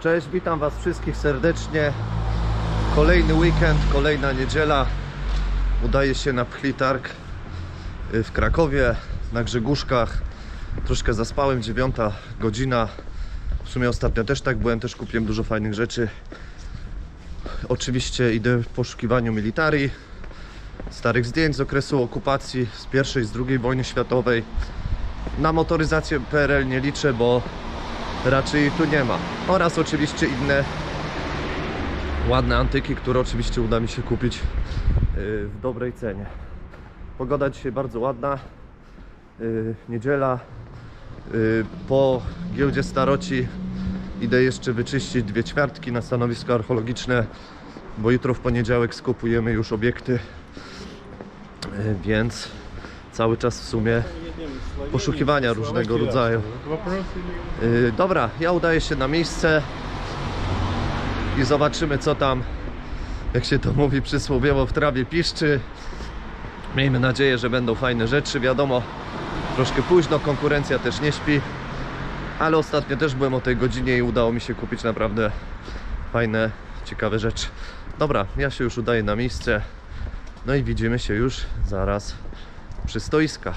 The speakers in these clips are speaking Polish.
Cześć, witam Was wszystkich serdecznie. Kolejny weekend, kolejna niedziela. Udaje się na Pchli Targ y, w Krakowie, na Grzegórzkach. Troszkę zaspałem, dziewiąta godzina. W sumie ostatnio też tak byłem, też kupiłem dużo fajnych rzeczy. Oczywiście idę w poszukiwaniu militarii, starych zdjęć z okresu okupacji, z pierwszej, z drugiej wojny światowej. Na motoryzację PRL nie liczę, bo raczej tu nie ma. Oraz oczywiście inne ładne antyki, które oczywiście uda mi się kupić yy, w dobrej cenie. Pogoda dzisiaj bardzo ładna. Yy, Niedziela. Yy, Po giełdzie staroci idę jeszcze wyczyścić dwie ćwiartki na stanowisko archeologiczne, bo jutro w poniedziałek skupujemy już obiekty. Więc cały czas w sumie poszukiwania różnego rodzaju. Yy, dobra, ja udaję się na miejsce i zobaczymy co tam, jak się to mówi przysłowiowo, w trawie piszczy. Miejmy nadzieję, że będą fajne rzeczy. Wiadomo, troszkę późno, konkurencja też nie śpi, ale ostatnio też byłem o tej godzinie i udało mi się kupić naprawdę fajne, ciekawe rzeczy. Dobra, ja się już udaję na miejsce. No i widzimy się już zaraz przy stoiskach.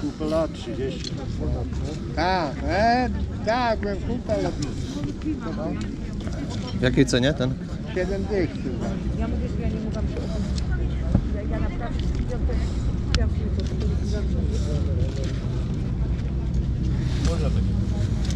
Kupę lat, 30 lat. Tak, e, tak, byłem kupę lat. W jakiej cenie ten? 7 dych chyba. Ja mówię, że ja nie mogłam się. Ja, ja naprawdę widziałam też, widziałam się to, Telefon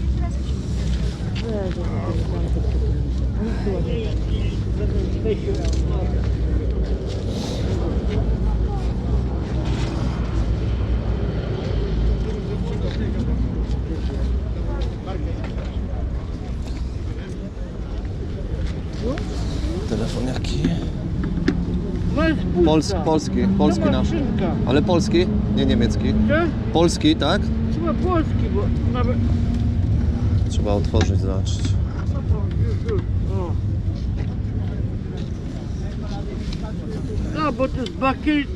Pols, polski, polski nasz. Maszynka. Ale polski, nie niemiecki. Nie? Polski, tak? Chyba polski, bo nawet... Trzeba otworzyć, zobaczyć. No to już, już. O. No, bo to jest bakiet,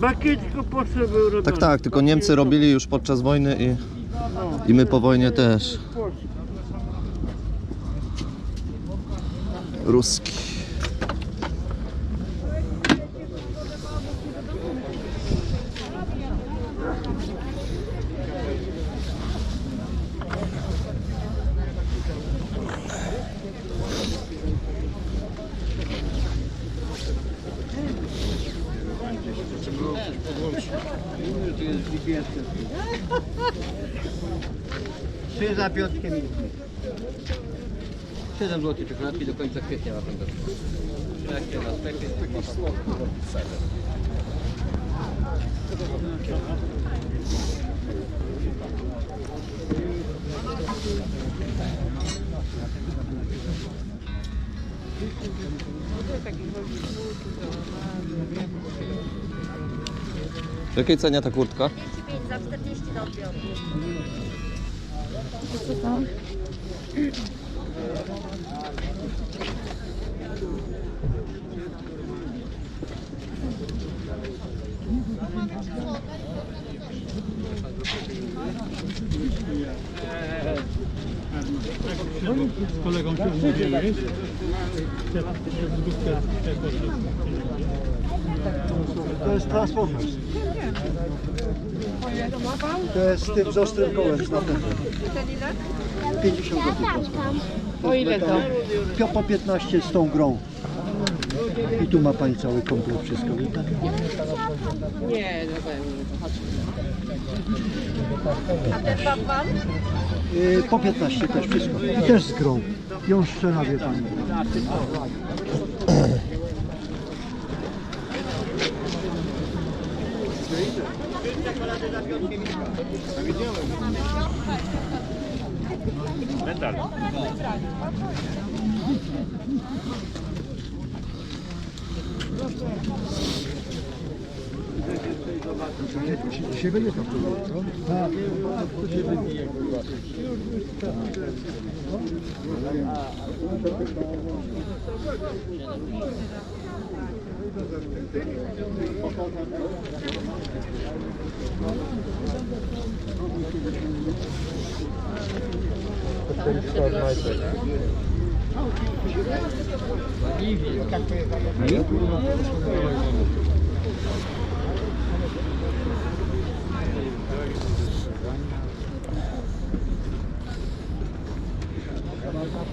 bakietko potrzeby robione. Tak, tak, tylko Niemcy robili już podczas wojny i, i my po wojnie też. Polski. Ruski. Trzy za piątkę minut. 7 zł czekoladki do końca kwietnia ma pan dostać. Takie na sklepie. W jakiej cenie ta kurtka? 35 za 40 do odbioru. z kolegą się umówiłeś. To jest Transformers. To jest z tym z ostrym kołem z napędem. 50 zł. O ile to? Pio po 15 z tą grą. I tu ma pani cały komplet wszystko. Nie, no powiem. A ten bałwan? Yy, po 15 też wszystko. I też z grą. Ją szczena wie pani. Medal. Dzisiaj będzie to, co? Tak, to się wybije. Как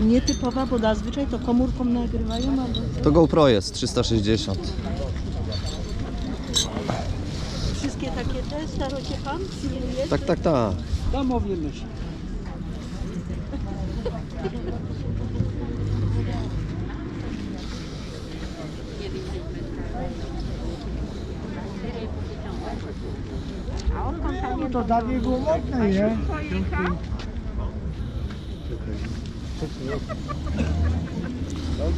Nietypowa, bo zazwyczaj to komórką nagrywają albo To GoPro jest 360. wszystkie takie te starocie pan filmuje? Tak, tak, tak. Domówimy się. No to dawniej było modne, nie? To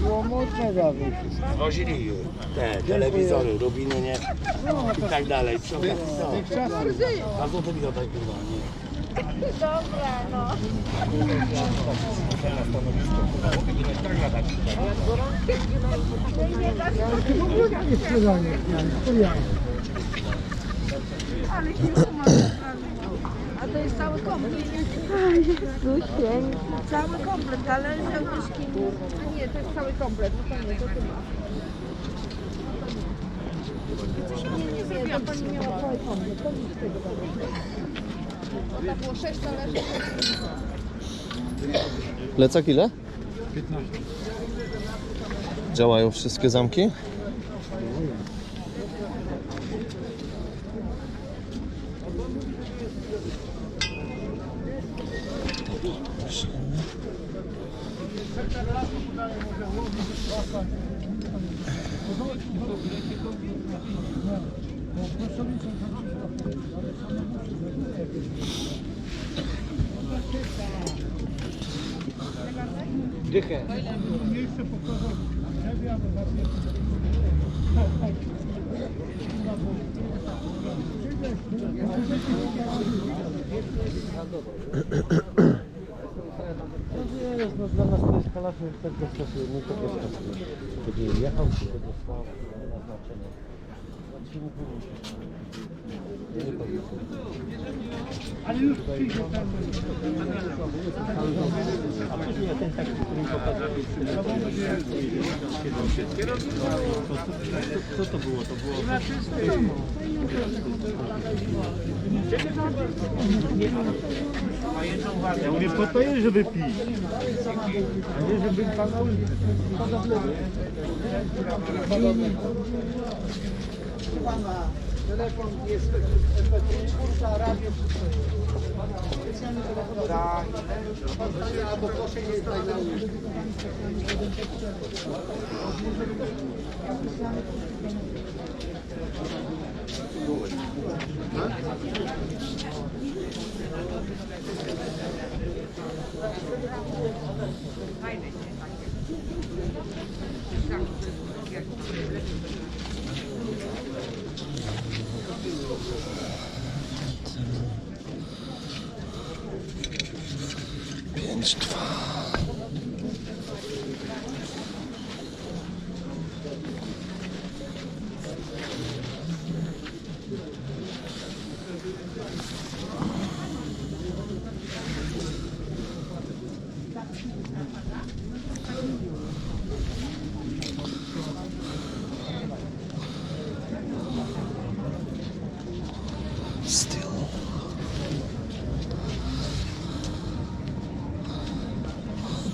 było modne dawniej. Wozili już te telewizory, rubiny, nie? I tak dalej. Co? A co to mi tak kurwa, nie? Nie sprzedanie, to ja. A to jest cały komplet. Cały komplet, talerze, łyżki. A nie, to jest cały komplet. No to nie, to chyba. Nie, nie, nie, to pani miała cały komplet. To nic z tego tak było sześć talerzy. Plecak ile? 15. Działają wszystkie zamki? Дихає. Місце покажу. Не в'яду на п'ятницю. Tak bez czasu, bez czasu. Będzie jechał, czy to dostał naznaczenie. Znaczy nie powinien. Nie powinien. Ale już przyjdzie ten. A później ten taki, który mi pokazał. Co to było? To było... Ja mówię, po to jest, żeby pić. A nie, żeby pana Telefon jest MP3, radio, wszystko jest. Tak. Albo proszę nie zdaj na ulicy. 入るね。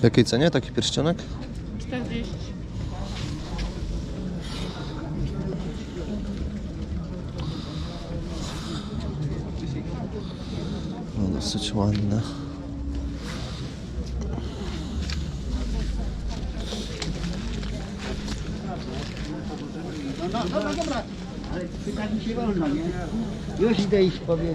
Jakiej cenie taki pierścionek? 40. No dosyć ładne. No, no, dobra, dobra. Ale pytać mi się wolno, nie? Już idę iść powiem.